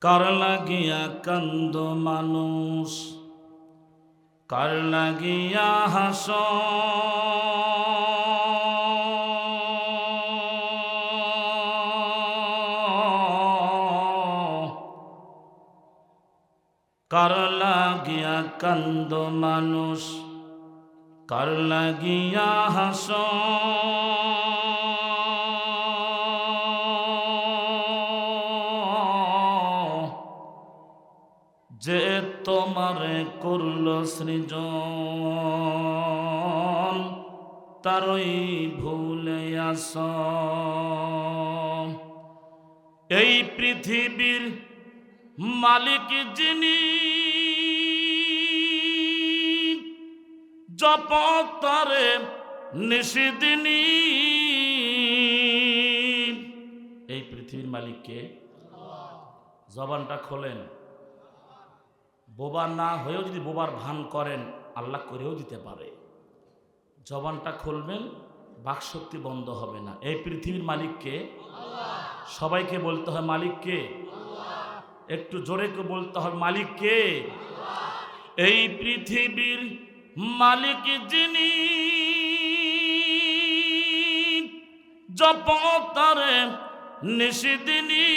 কার লাগিয়া কান্দ মানুষ? কার লাগিয়া হাস? কার লাগিয়া কান্দ মানুষ? কার লাগিয়া হাস? যে তোমারে করল সৃজন, তারই ভুলে আস। এই পৃথিবীর মালিক যিনি জপ তারে নিষিদিনী এই পৃথিবীর মালিককে জবানটা খোলেন। বোবা না হয়েও যদি বোবার ভান করেন আল্লাহ করেও দিতে পারে। জবানটা খুলবেন বাকশক্তি বন্ধ হবে না। এই পৃথিবীর মালিককে সবাইকে বলতে হয় মালিককে একটু জোরে বলতে হবে মালিককে এই পৃথিবীর মালিক যিনি জপ তারে নিষিদিনী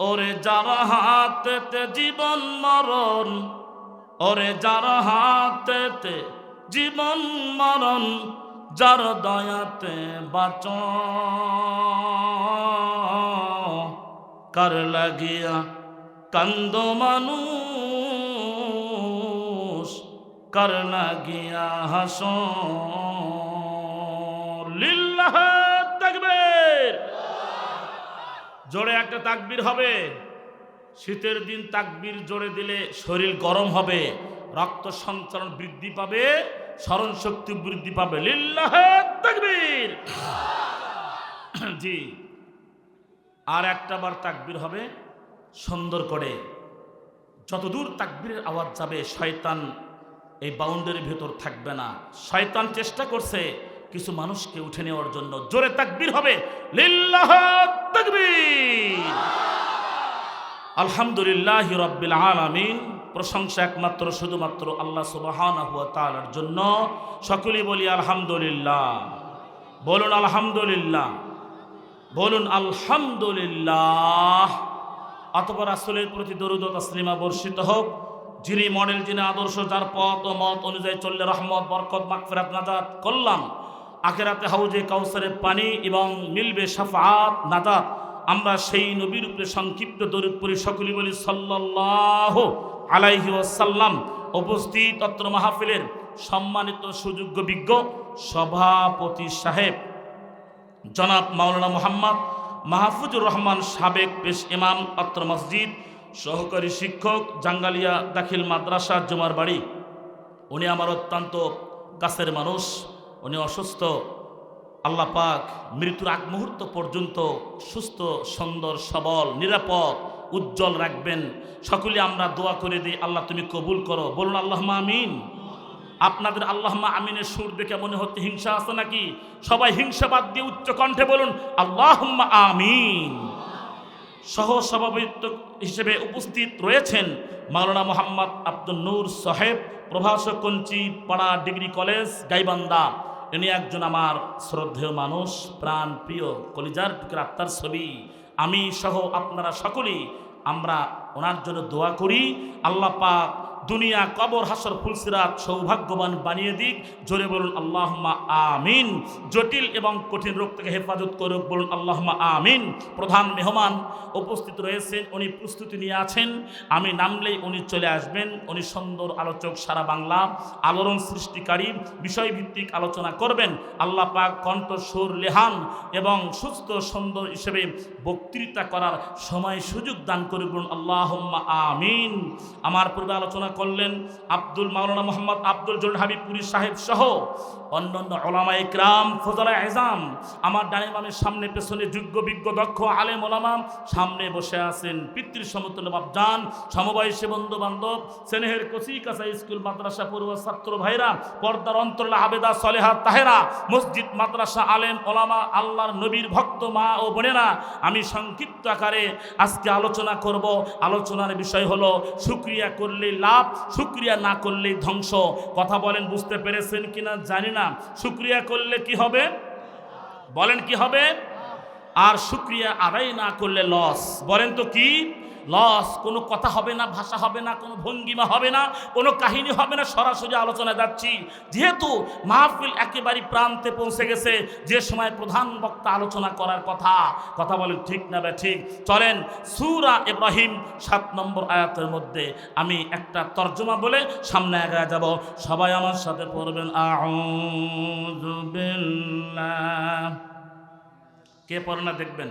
ওরে যার হাতেতে জীবন মরণ, ওরে যার হাতেতে জীবন মরণ, যার দয়াতে বাচ। কার লাগিয়া কান্দ মানুষ, কার লাগিয়া হাস। লিল্লাহ তাকবীর। জোরে একটা তাকবির হবে। শীতের দিন তাকবির জোরে দিলে শরীর গরম হবে। রক্ত সঞ্চালন বৃদ্ধি পাবে, স্মরণ শক্তি বৃদ্ধি পাবে। লিল্লাহ তাকবীর। জি। আর একটা বার তাকবীর হবে, সুন্দর করে। যতদূর তাকবিরের আওয়াজ যাবে, শয়তান এই বাউন্ডারির ভেতর থাকবে না। শয়তান চেষ্টা করছে কিছু মানুষকে উঠে নেওয়ার জন্য। জোরে তাকবির হবে, লিল্লাহ তাকবীর আলহামদুলিল্লাহ রব্বিল আলামিন। প্রশংসা একমাত্র, শুধুমাত্র আল্লাহ সুবহানাহু ওয়া তাআলার জন্য। সকলেই বলি আলহামদুলিল্লাহ। বলুন আলহামদুলিল্লাহ। বলুন আলহামদুলিল্লাহ। অতপর রাসূলের প্রতি দরুদ তাসলিমা বর্ষিত হোক। যিনি মডেল, যিনি আদর্শ, যার পথ ও মত অনুযায়ী চললে রহমত, বরকত, মাগফিরাত, নাজাত করলাম। আখেরাতে হাউজে কাউসারের পানি এবং মিলবে শাফাত নাজাত। আমরা সেই নবীর উপরে সংক্ষিপ্ত দরুদ পড়ি সকলি বলি সাল্লাল্লাহ আলাইহি ওয়াসাল্লাম। উপস্থিত অত্র মাহফিলের সম্মানিত সুযোগ্য বিজ্ঞ সভাপতি সাহেব, জনাব মাওলানা মোহাম্মদ মাহফুজুর রহমান সাবেক পেশ ইমাম অত্র মসজিদ, সহকারী শিক্ষক, জাঙ্গালিয়া দাখিল মাদ্রাসা, জমার বাড়ি। উনি আমার অত্যন্ত কাছের মানুষ, উনি অসুস্থ আল্লাহ পাক মৃত্যুর আগ মুহূর্ত পর্যন্ত সুস্থ, সুন্দর, সবল, নিরাপদ, উজ্জ্বল রাখবেন। সকলে আমরা দোয়া করে দিই, আল্লাহ তুমি কবুল করো। বলুন আল্লাহ আমিন। আপনাদের আল্লাহমা আমিনের সুর দেখে মনে হচ্ছে হিংসা আছে নাকি? সবাই হিংসাবাদ দিয়ে উচ্চ কণ্ঠে বলুন, আল্লাহম্মা আমিন। সহ সভাপতিত্ব হিসেবে উপস্থিত রয়েছেন মাওলানা মোহাম্মদ আব্দুল নূর সাহেব, প্রভাষক কঞ্চি পাড়া ডিগ্রি কলেজ, গাইবান্ধা। ইনি একজন আমার শ্রদ্ধেয় মানুষ, প্রাণ প্রিয়, কলিজার টুকের আত্মার ছবি। আমি সহ আপনারা সকলেই আমরা ওনার জন্য দোয়া করি। আল্লাহ পাক দুনিয়া কবর, হাসর ফুলসিরাত সৌভাগ্যবান বানিয়ে দিক। জোরে বলুন আল্লাহমা আমিন। জটিল এবং কঠিন রোগ থেকে হেফাজত করুক, বলুন আল্লাহমা আমিন। প্রধান মেহমান উপস্থিত রয়েছেন, উনি প্রস্তুতি নিয়ে আছেন। আমি নামলেই উনি চলে আসবেন। উনি সুন্দর আলোচক, সারা বাংলা আলোড়ন সৃষ্টিকারী, বিষয়ভিত্তিক আলোচনা করবেন। আল্লাহ পাক কণ্ঠ সুর লেহান এবং সুস্থ, সুন্দর হিসেবে বক্তৃতা করার সময়, সুযোগ দান করে বলুন, আল্লাহম্মা আমিন। আমার পূর্বে আলোচনা আলোচনা করলেন আব্দুল মাওলানা মোহাম্মদ আব্দুল জল হাবিবপুরি সাহেব সহ অন্যান্য ওলামা ইকরাম ফজলা এজাম, আমার ডানে বামের সামনে পেছনে যোগ্য, বিজ্ঞ, দক্ষ, আলেম, ওলামা সামনে বসে আছেন পিতৃ সমতুল্য বাপজান, সমবয়সী বন্ধু বান্ধব স্নেহের কচি কাছা স্কুল, মাদ্রাসা পড়ুয়া ছাত্র ভাইরা, পর্দার অন্তরলা আবেদা সলেহা তাহেরা, মসজিদ, মাদ্রাসা আলেম, ওলামা, আল্লাহর নবীর ভক্ত মা ও বোনেরা, আমি সংক্ষিপ্ত আকারে আজকে আলোচনা করব। আলোচনার বিষয় হলো, শুক্রিয়া করলে লাভ শুক্রিয়া না করলেই ধ্বংস। কথা বলেন, বুঝতে পেরেছেন কিনা? জানি না। শুক্রিয়া করলে কি হবে? বলেন কি হবে? আর শুক্রিয়া আদায় না করলে লস বলেন তো কি? লস কোনো কথা হবে না, ভাষা হবে না, কোনো ভঙ্গিমা হবে না, কোনো কাহিনী হবে না, সরাসরি আলোচনা যাচ্ছি। যেহেতু মাহফিল একেবারেই প্রান্তে পৌঁছে গেছে, যে সময় প্রধান বক্তা আলোচনা করার কথা কথা বলেন ঠিক না বে ঠিক, চলেন সুরা ইব্রাহিম সাত নম্বর আয়াতের মধ্যে আমি একটা তর্জমা বলে সামনে এগিয়ে যাব। সবাই আমার সাথে পড়বেন বিল্লাহ। কে পড়ে না দেখবেন?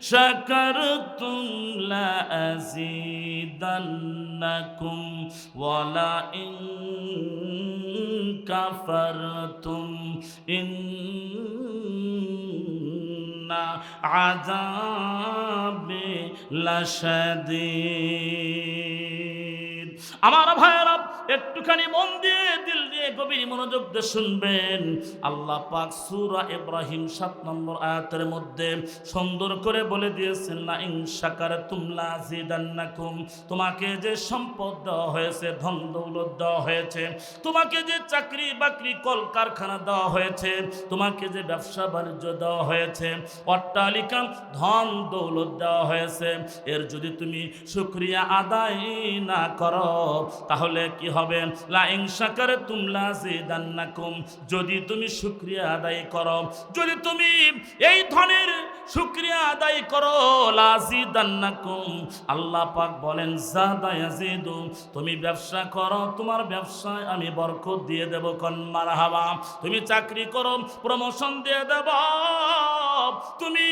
شكرتم لأزيدنكم ولئن كفرتم إن عذابي لشديد আমার ভাইয়েরা একটুখানি মন দিয়ে, দিল দিয়ে গভীর মনোযোগ দিয়ে শুনবেন। আল্লাহ পাক সূরা ইব্রাহিম সাত নম্বর আয়াতের মধ্যে সুন্দর করে বলে দিয়েছেন না ইনশাকার তুমলা জিদান্নাকুম তোমাকে যে সম্পদ দেওয়া হয়েছে, ধন দৌলত দেওয়া হয়েছে, তোমাকে যে চাকরি বাকরি, কলকারখানা দেওয়া হয়েছে, তোমাকে যে ব্যবসা বাণিজ্য দেওয়া হয়েছে, অট্টালিকা, ধন দৌলত দেওয়া হয়েছে, এর যদি তুমি শুক্রিয়া আদায় না করো, তাহলে কি হবে যদি তুমি শুক্রিয়া আদায় করো, যদি তুমি এই ধনের শুক্রিয়া আদায় করো লাজিদান্নাকুম আল্লাহ পাক বলেন তুমি ব্যবসা করো, তোমার ব্যবসায় আমি বরকত দিয়ে দেব। কন মারহাবা, তুমি চাকরি করো, প্রমোশন দিয়ে দেব। তুমি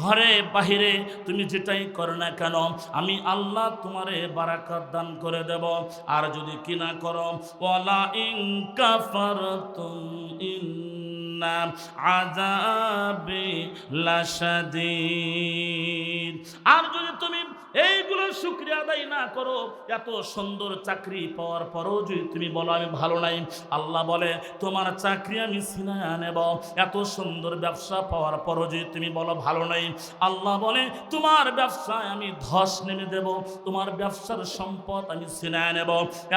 ঘরে, বাহিরে তুমি যেটাই করো না কেন, আমি আল্লাহ তোমারে বারাকাত দান করে দেব। আর যদি কিনা করো, ওয়ালা ইন কাফারতুম ইন্না আযাবি লাশাদীদ। আর যদি তুমি এইগুলোর শুক্রিয়া আদায় না করো। এত সুন্দর চাকরি পাওয়ার পরও যদি তুমি বলো, আমি ভালো নাই। আল্লাহ বলে, তোমার চাকরি আমি সিনায় নেব এত সুন্দর ব্যবসা পাওয়ার পরও যদি তুমি বলো, ভালো নাই। আল্লাহ বলে, তোমার ব্যবসায় আমি ধস নেমে দেব। তোমার ব্যবসার সম্পদ আমি সিনায় নেব।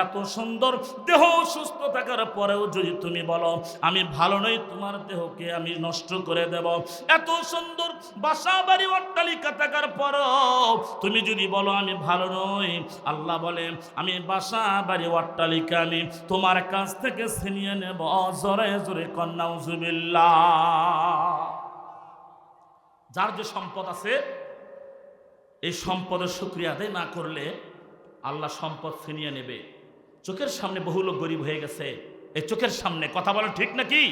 এত সুন্দর দেহ সুস্থ থাকার পরেও যদি তুমি বলো, আমি ভালো নই, তোমার দেহকে আমি নষ্ট করে দেব। এত সুন্দর বাসা বাড়ি অট্টালিকা থাকার পরও তুমি যদি বলো আমি ভালো নই, আল্লাহ বলে, আমি বাসা বাড়ি অট্টালিকা আমি, তোমার কাছ থেকে ছিনিয়ে নেব জোরে জোরে কন্যা যার যে সম্পদ আছে, এই সম্পদের শুক্রিয়া আদায় না করলে আল্লাহ সম্পদ ছিনিয়ে নেবে। চোখের সামনে বহু লোক গরিব হয়ে গেছে, এই চোখের সামনে কথা বলা ঠিক নাকি?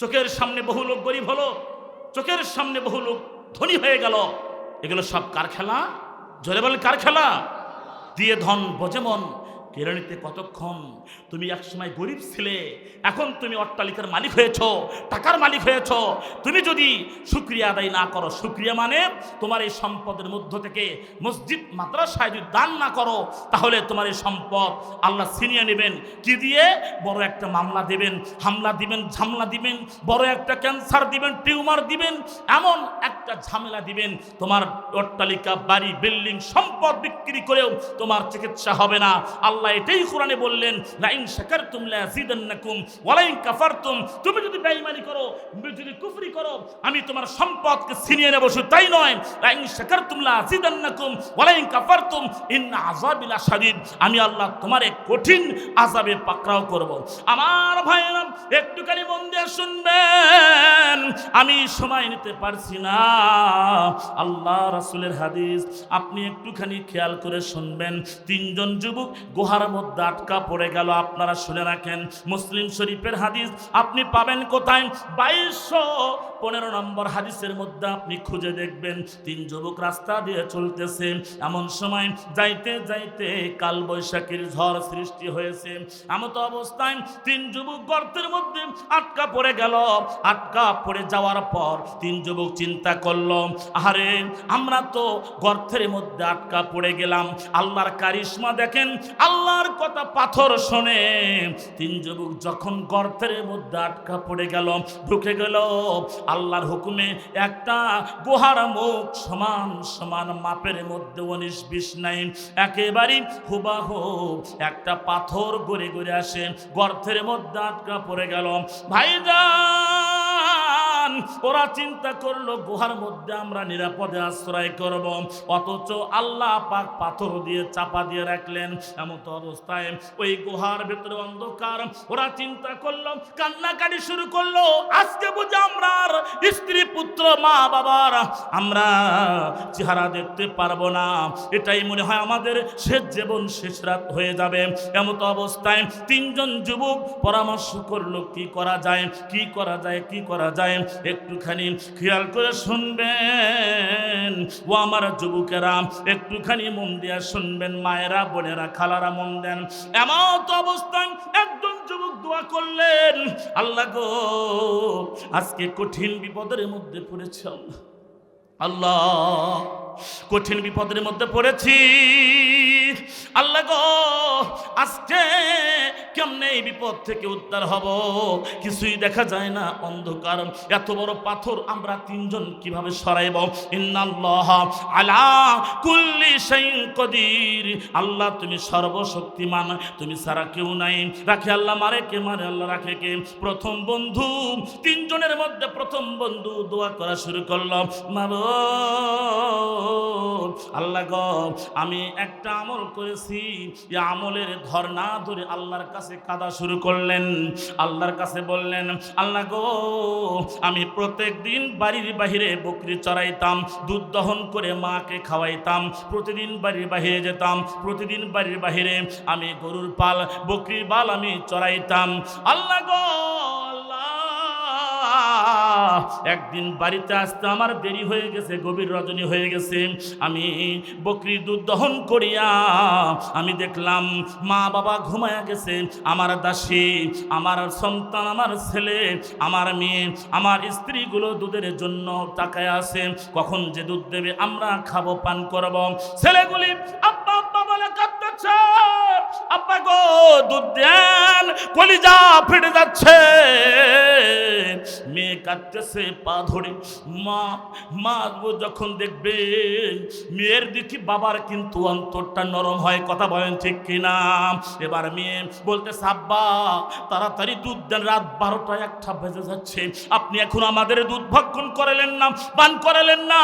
চোখের সামনে বহু লোক গরিব হলো, চোখের সামনে বহু লোক ধনী হয়ে গেল। এগুলো সব কার খেলা? জোরে বলেন কার খেলা? দিয়ে ধন বজেমন কেড়ে নিতে কতক্ষণ? তুমি একসময় গরিব ছিলে, এখন তুমি অট্টালিকার মালিক হয়েছ, টাকার মালিক হয়েছ। তুমি যদি শুক্রিয়া আদায় না করো শুক্রিয়া মানে তোমার এই সম্পদের মধ্য থেকে মসজিদ, মাদ্রাসায় যদি দান না করো, তাহলে তোমার এই সম্পদ আল্লাহ ছিনিয়ে নেবেন। কি দিয়ে? বড় একটা মামলা দেবেন, হামলা দিবেন, ঝামলা দিবেন, বড় একটা ক্যান্সার দিবেন, টিউমার দিবেন, এমন একটা ঝামেলা দিবেন। তোমার অট্টালিকা, বাড়ি, বিল্ডিং, সম্পদ বিক্রি করেও তোমার চিকিৎসা হবে না। আল্লাহ আল্লাহ এটাই কোরআনে বললেন, লাইন শাকারতুম লাযিদান্নাকুম ওয়ালাইন কাফারতুম, তুমি যদি বেঈমানি করো তুমি যদি কুফরি করো, আমি তোমার সম্পদকে ছিনিয়ে নেব, শুধু তাই নয়, লাইন শাকারতুম লাযিদান্নাকুম ওয়ালাইন কাফারতুম, ইন্না আযাবি লাশাদীদ আমি আল্লাহ তোমার এক কঠিন আযাবে পাকড়াও করব। আমার ভাইয়েরা, একটুখানি মন দিয়ে শুনবেন, আমি সময় নিতে পারছি না। আল্লাহ রাসূলের হাদিস, আপনি একটুখানি খেয়াল করে শুনবেন, তিনজন যুবক গুহার মধ্যে আটকা পড়ে গেল। আপনারা শুনে রাখেন, মুসলিম শরীফের হাদিস, আপনি পাবেন কোথায়? বাইশশো পনেরো নম্বর হাদিসের মধ্যে আপনি খুঁজে দেখবেন, তিন যুবক রাস্তা দিয়ে চলতেছে। এমন সময় যাইতে যাইতে কাল বৈশাখীর ঝড় সৃষ্টি হয়েছে। এমত অবস্থায় তিন যুবক গর্তের মধ্যে আটকা পড়ে গেল। আটকা পড়ে যাওয়ার পর তিন যুবক চিন্তা করল আরে আমরা তো গর্তের মধ্যে আটকা পড়ে গেলাম। আল্লাহর কারিশমা দেখেন, আল্লাহর কথা পাথর শোনে। তিন যুবক যখন গর্তের মধ্যে আটকা পড়ে গেল, ঢুকে গেল আল্লাহর হুকুমে একটা গুহার মুখ সমান সমান মাপের মধ্যে উনিশ বিশ নাই। একেবারেই হুবাহ একটা পাথর গড়ে গড়ে আসে গর্থের মধ্যে আটকা পড়ে গেল। ভাইজান! ওরা চিন্তা করল, গুহার মধ্যে আমরা নিরাপদে আশ্রয় করব। অথচ আল্লাহ পাক পাথর দিয়ে চাপা দিয়ে রাখলেন। এমন অবস্থায় ওই গুহার ভেতরে অন্ধকার। ওরা চিন্তা করল, কান্নাকাটি শুরু করল, আজকে বুঝে আমরা স্ত্রী, পুত্র, মা, বাবার আমরা চেহারা দেখতে পারব না। এটাই মনে হয় আমাদের শেষ জীবন, শেষ রাত হয়ে যাবে। এমত অবস্থায় তিনজন যুবক পরামর্শ করল, কি করা যায়? কি করা যায়? কি করা যায়? একটুখানি খেয়াল করে শুনবেন। ও আমার যুবকেরা, একটুখানি মন দিয়া শুনবেন। মায়েরা, বোনেরা, খালারা মন দেন। এমত অবস্থান একজন যুবক দোয়া করলেন, আল্লাহ গো, আজকে কঠিন বিপদের মধ্যে পড়েছে আল্লাহ, কঠিন বিপদের মধ্যে পড়েছি। আল্লাহ গো, আজকে কেমনে এই বিপদ থেকে উদ্ধার হব? কিছুই দেখা যায় না অন্ধকার। এত বড় পাথর আমরা তিনজন কীভাবে সরাইব? ইন্নাল্লাহ আলা কুল্লি শাইইন কদির। আল্লাহ, তুমি সর্বশক্তিমান, তুমি সারা কেউ নাই। রাখে আল্লাহ মারে কে মারে, আল্লাহ রাখে কে? প্রথম বন্ধু, তিনজনের মধ্যে প্রথম বন্ধু দোয়া করা শুরু করল। মাবো আল্লাহ গ, আমি একটা আমল করেছি। এই আমলের ধর না ধরে আল্লাহর কাছে কাদা শুরু করলেন। আল্লাহর কাছে বললেন, আল্লাহ গো, আমি প্রত্যেক দিন বাড়ির বাহিরে বকরি চড়াইতাম, দুধ দহন করে মাকে খাওয়াইতাম, প্রতিদিন বাড়ির বাহিরে যেতাম, প্রতিদিন বাড়ির বাহিরে আমি গরুর পাল, বকরির বাল আমি চড়াইতাম। আল্লাহ গো একদিন বাড়িতে আসতে আমার দেরি হয়ে গেছে, গভীর রজনী হয়ে গেছে। আমি বকরির দুধ দহন করিয়া আমি দেখলাম মা বাবা ঘুমায়া গেছে। আমার দাসী, আমার সন্তান, আমার ছেলে, আমার মেয়ে, আমার স্ত্রীগুলো দুধের জন্য তাকায় আছে। কখন যে দুধ দেবে আমরা খাব, পান করব। ছেলেগুলি গো দুধ দেন কলিজা ফেটে যাচ্ছে। মেয়ে কাঁদতেছে, পা ধরে। মা মা যখন দেখবে, মেয়ের দিকে বাবার কিন্তু অন্তরটা নরম হয়, কথা বলেন ঠিক কিনা? এবার মেয়ে বলতে সাব্বা তাড়াতাড়ি দুধ দেন, রাত বারোটা একটা বেজে যাচ্ছে। আপনি এখন আমাদের দুধ ভক্ষণ করালেন না, পান করালেন না।